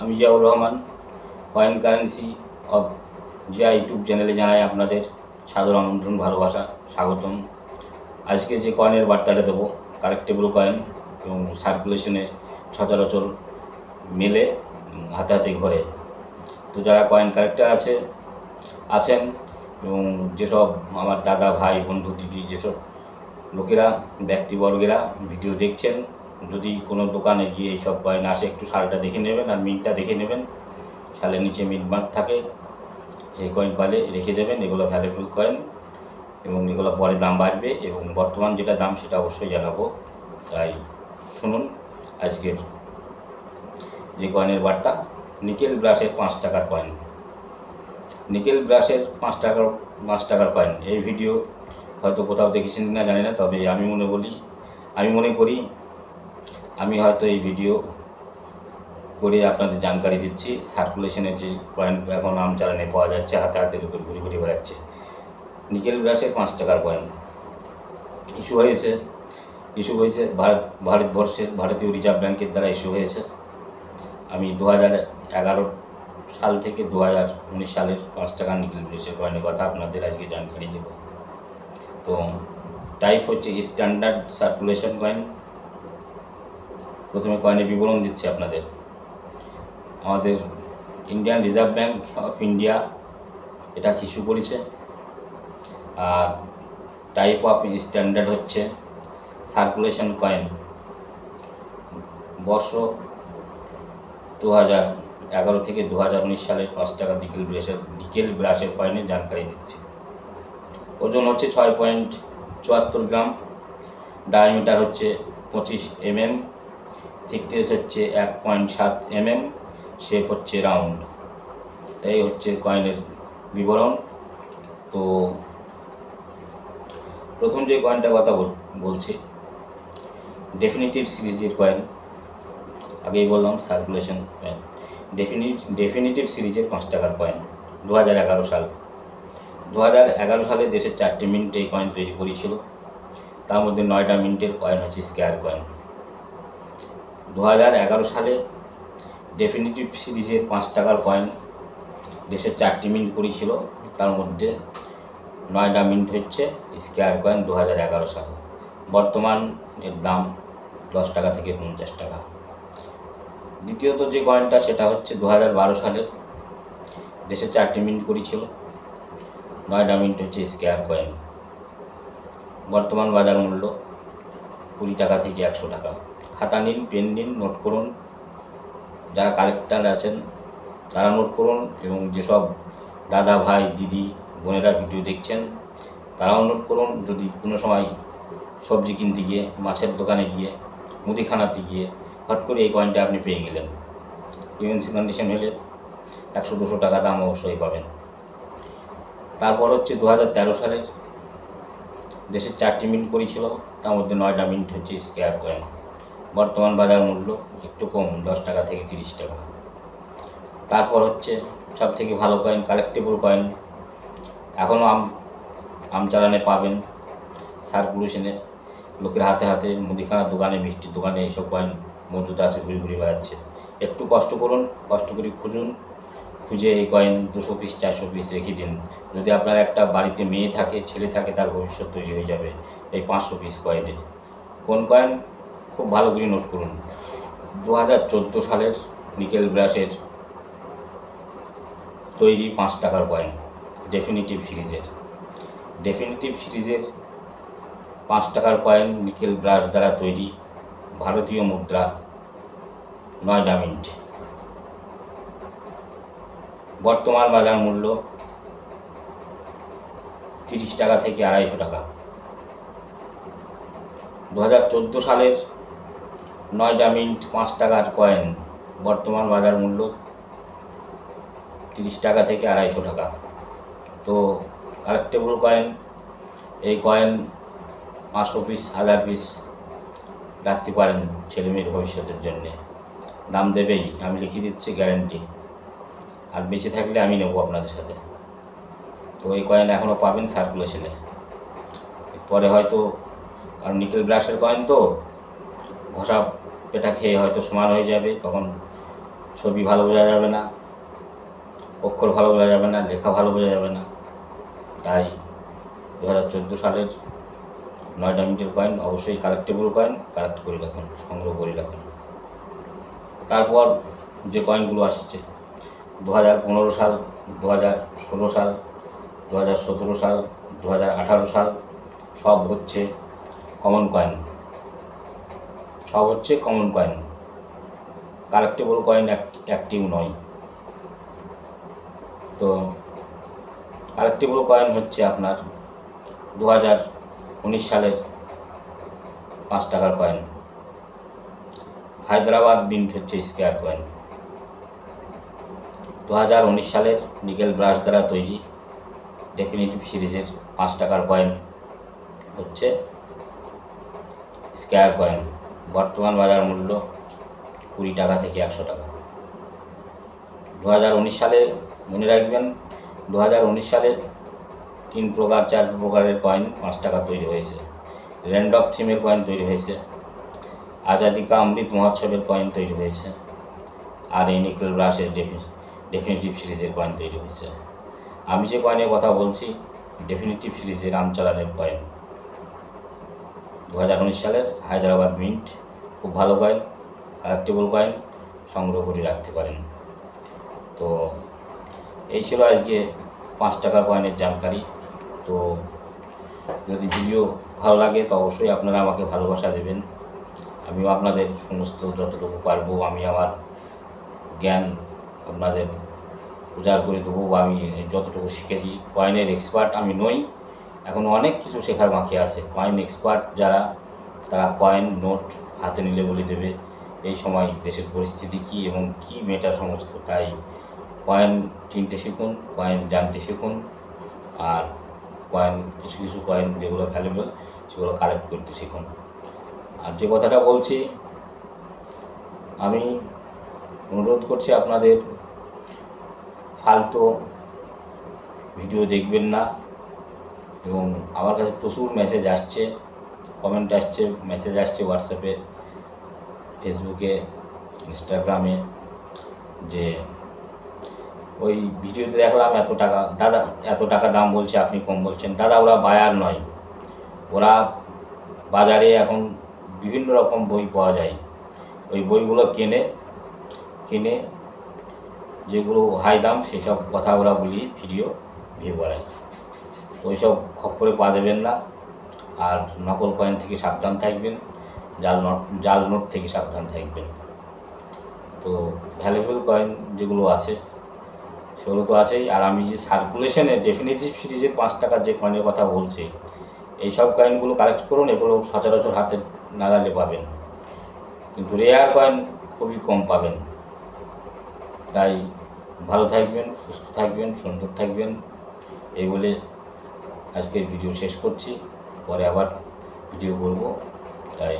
আমি Ziaur Rahman coin currency of Zia YouTube চ্যানেলে জানাই আপনাদের সাদর আমন্ত্রণ, ভালোবাসা, স্বাগতম। আজকে যে কয়েনের বার্তাটা দেবো কালেক্টেবল কয়েন এবং সার্কুলেশনে সচরাচর মেলে হাতে হাতে ঘরে। তো যারা কয়েন কালেক্টর আছে, আছেন এবং যেসব আমার দাদা, ভাই, বন্ধু, দিদি, যেসব লোকেরা, ব্যক্তিবর্গেরা ভিডিও দেখছেন যদি কোনো দোকানে গিয়ে এইসব কয়েন আসে, একটু শালটা দেখে নেবেন আর মিটটা দেখে নেবেন। শালের নিচে মার্ক থাকে সেই কয়েন পালে রেখে দেবেন, এগুলো ভ্যালুয়েবল কয়েন এবং এগুলো পরে দাম বাড়বে এবং বর্তমান যেটা দাম সেটা অবশ্যই জানাব। তাই শুনুন আজকের যে কয়েনের বার্তা নিকেল ব্রাশের পাঁচ টাকার কয়েন। নিকেল ব্রাশের পাঁচ টাকার পাঁচ টাকার কয়েন। এই ভিডিও হয়তো কোথাও দেখেছেন না জানি না, তবে আমি মনে বলি, আমি মনে করি আমি হয়তো এই ভিডিও করে আপনাদের জানকারি দিচ্ছি। সার্কুলেশনের যে কয়েন এখন আম চালানে পাওয়া যাচ্ছে, হাতে হাতের উপর ঘুরে ঘুরে বেড়াচ্ছে। নিকেল ব্রাশের পাঁচ টাকার কয়েন ইস্যু হয়েছে। ইস্যু হয়েছে ভারত ভারতবর্ষের ভারতীয় রিজার্ভ ব্যাংকের দ্বারা ইস্যু হয়েছে। আমি দু হাজার এগারো সাল থেকে দু হাজার উনিশ সালের পাঁচ টাকার নিকেল ব্রাশের কয়েনের কথা আপনাদের আজকে জানকারি দেব। তো টাইপ হচ্ছে স্ট্যান্ডার্ড সার্কুলেশন কয়েন প্রথমে কয়েনের বিবরণ দিচ্ছি আপনাদের। আমাদের Indian reserve bank of India এটা ইস্যু করেছে। আর টাইপ অফ স্ট্যান্ডার্ড হচ্ছে সার্কুলেশন কয়েন বর্ষ দু হাজার এগারো থেকে দু হাজার উনিশ সালের পাঁচ টাকা ডিকেল ব্রাশের ডিকেল ব্রাশের কয়েনের জানকারি দিচ্ছে। ওজন হচ্ছে ছয় পয়েন্ট চুয়াত্তর গ্রাম। ডায়ামিটার হচ্ছে পঁচিশ এমএম থিকনেস হচ্ছে এক পয়েন্ট সাত এমএম শেপ হচ্ছে রাউন্ড এই হচ্ছে কয়েনের বিবরণ। তো প্রথম যে কয়েনটার কথা বল- বলছি ডেফিনিটিভ সিরিজের কয়েন আগেই বললাম সার্কুলেশন কয়েন ডেফিনিট ডেফিনিটিভ সিরিজের পাঁচ টাকার কয়েন দু হাজার এগারো সাল। দু হাজার এগারো সালে দেশের চারটি মিনিট এই কয়েন তৈরি করেছিল। তার মধ্যে নয়টা মিনিটের কয়েন হচ্ছে স্কোয়ার কয়েন দু হাজার এগারো সালে ডেফিনিটিভ সিরিজের পাঁচ টাকার কয়েন দেশের চারটি মিন্ট করেছিল তার মধ্যে নয়টা মিনিট হচ্ছে স্কোয়ার কয়েন দু সাল। বর্তমান এর দাম দশ টাকা থেকে পঞ্চাশ টাকা। দ্বিতীয়ত যে কয়েনটা সেটা হচ্ছে দু হাজার বারো সালের দেশের চারটি মিনিট করেছিল নয়টা মিনিট হচ্ছে স্কোয়ার কয়েন বর্তমান বাজার মূল্য কুড়ি টাকা থেকে একশো টাকা। খাতা নিন, পেন নিন, নোট করুন। যারা কালেক্টার আছেন, তারা নোট করুন এবং যেসব দাদা, ভাই, দিদি, বোনেরা ভিডিও দেখছেন, তারাও নোট করুন। যদি কোনো সময় সবজি কিনতে গিয়ে, মাছের দোকানে গিয়ে, মুদিখানাতে গিয়ে হট করে এই কয়েনটা আপনি পেয়ে গেলেন। ইউএনসি কন্ডিশন হলে একশো, দুশো টাকা দাম অবশ্যই পাবেন। তারপর হচ্ছে দু হাজার তেরো সালের দেশের চারটি মিনিট করেছিল, তার মধ্যে নয়টা মিনিট হচ্ছে স্কোয়ার কয়েন বর্তমান বাজার মূল্য একটু কম, দশ টাকা থেকে তিরিশ টাকা। তারপর হচ্ছে সব থেকে ভালো কয়েন কালেক্টেবল কয়েন এখনও আম আম চালানে পাবেন সার্কুলেশনে লোকের হাতে হাতে মুদিখানার দোকানে, মিষ্টির দোকানে এইসব কয়েন মজুদ আছে ঘুরে ঘুরে বেড়াচ্ছে। একটু কষ্ট করুন, কষ্ট করে খুঁজুন, খুঁজে এই কয়েন দুশো পিস চারশো পিস রেখে দিন। যদি আপনার একটা বাড়িতে মেয়ে থাকে, ছেলে থাকে, তার ভবিষ্যৎ তৈরি হয়ে যাবে এই পাঁচশো পিস কয়েনে কোন কয়েন খুব ভালো করে নোট করুন। দু হাজার চোদ্দ সালের নিকেল ব্রাশের তৈরি পাঁচ টাকার কয়েন ডেফিনিটিভ সিরিজের ডেফিনিটিভ সিরিজের পাঁচ টাকার কয়েন নিকেল ব্রাশ দ্বারা তৈরি ভারতীয় মুদ্রা নয় ডামিন্ট বর্তমান বাজার মূল্য তিরিশ টাকা থেকে আড়াইশো টাকা। দু হাজার চোদ্দ সালের নয়ডা মিন্ট পাঁচ টাকার কয়েন বর্তমান বাজার মূল্য তিরিশ টাকা থেকে আড়াইশো টাকা। তো কালেক্টেবল কয়েন এই কয়েন পাঁচশো পিস হাজার পিস রাখতে পারেন ছেলেমেয়ের ভবিষ্যতের জন্যে। দাম দেবেই, আমি লিখে দিচ্ছি গ্যারেন্টি আর বেঁচে থাকলে আমি নেব আপনাদের সাথে। তো এই কয়েন এখনও পাবেন সার্কুলেশনে পরে হয়তো, কারণ নিকেল ব্রাশের কয়েন তো, ঘষা পেটা খেয়ে হয়তো সমান হয়ে যাবে, তখন ছবি ভালো বোঝা যাবে না, অক্ষর ভালো বোঝা যাবে না, লেখা ভালো বোঝা যাবে না। তাই দু হাজার চোদ্দ সালের নয়টা মিনিটের কয়েন অবশ্যই কালেক্টেবল কয়েন কালেক্ট করে রাখুন, সংগ্রহ করে রাখুন। তারপর যে কয়েনগুলো আসছে দু হাজার পনেরো সাল দু হাজার ষোলো সাল দু হাজার সতেরো সাল দু হাজার আঠারো সাল, সব হচ্ছে কমন কয়েন হচ্ছে common coin collectable coin active নয়। তো কালেক্টেবল কয়েন হচ্ছে আপনার দু হাজার উনিশ সালের পাঁচ টাকার কয়েন হায়দ্রাবাদ বিন্ট হচ্ছে স্কোয়ার কয়েন দু হাজার উনিশ সালের নিকেল ব্রাশ দ্বারা তৈরি ডেফিনেটিভ সিরিজের পাঁচ টাকার কয়েন হচ্ছে স্কোয়ার কয়েন বর্তমান বাজার মূল্য কুড়ি টাকা থেকে একশো টাকা। দু হাজার উনিশ সালে মনে রাখবেন দু হাজার উনিশ সালে তিন প্রকার, চার প্রকারের কয়েন পাঁচ টাকা তৈরি হয়েছে। র্যান্ডপ থিমের কয়েন তৈরি হয়েছে। আজাদি কা অমৃত মহোৎসবের কয়েন তৈরি হয়েছে। আর এই নিকেল ব্রাশের ডেফিনেটিভ সিরিজের কয়েন তৈরি হয়েছে। আমি যে কয়েনের কথা বলছি ডেফিনেটিভ সিরিজের রামচরণের কয়েন দু হাজার উনিশ সালের হায়দ্রাবাদ মিন্ট খুব ভালো কয়েন কালেক্টেবল কয়েন সংগ্রহ করে রাখতে পারেন। তো এই ছিল আজকে পাঁচ টাকার কয়েনের জানকারি। তো যদি ভিডিও ভালো লাগে, তো অবশ্যই আপনারা আমাকে ভালোবাসা দেবেন। আমিও আপনাদের সমস্ত যতটুকু পারব, আমি আমার জ্ঞান আপনাদের উজাড় করে দেবো বা আমি যতটুকু শিখেছি। কয়েনের এক্সপার্ট আমি নই। এখন অনেক কিছু শেখার বাকি আছে। কয়েন এক্সপার্ট যারা, তারা কয়েন নোট হাতে নিলে বলে দেবে, এই সময় দেশের পরিস্থিতি কী এবং কী মেটার সমস্ত, তাই কয়েন চিনতে শিখুন কয়েন জানতে শিখুন, আর কয়েন কিছু কিছু কয়েন যেগুলো ভ্যালুয়েবল সেগুলো কালেক্ট করতে শিখুন। আর যে কথাটা বলছি, আমি অনুরোধ করছি আপনাদের, ফালতু ভিডিও দেখবেন না এবং আমার কাছে প্রচুর মেসেজ আসছে কমেন্ট আসছে মেসেজ আসছে হোয়াটসঅ্যাপে ফেসবুকে ইনস্টাগ্রামে যে ওই ভিডিওতে দেখলাম এত টাকা, দাদা এত টাকা দাম বলছে, আপনি কম বলছেন। দাদা, ওরা বায়ার নয়। ওরা বাজারে এখন বিভিন্ন রকম বই পাওয়া যায়। ওই বইগুলো কেনে, কিনে যেগুলো হাই দাম, সেসব কথা ওরা বলি ভিডিও ভিউ তো ওইসব খপ্পরে পা দেবেন না। আর নকল কয়েন থেকে সাবধান থাকবেন। জাল নোট জাল নোট থেকে সাবধান থাকবেন। তো ভ্যালুয়েবল কয়েন যেগুলো আছে, সেগুলো তো আছেই। আর আমি যে সার্কুলেশনে ডেফিনেটিভ সিরিজের পাঁচ টাকার যে কয়েনের কথা বলছি, এই সব কয়েনগুলো কালেক্ট করুন। এগুলো সচরাচর হাতে নাগালে পাবেন। কিন্তু রেয়ার কয়েন খুবই কম পাবেন। তাই ভালো থাকবেন, সুস্থ থাকবেন, সুন্দর থাকবেন। এই বলে আজকের ভিডিও শেষ করছি পরে আবার ভিডিও করব তাই।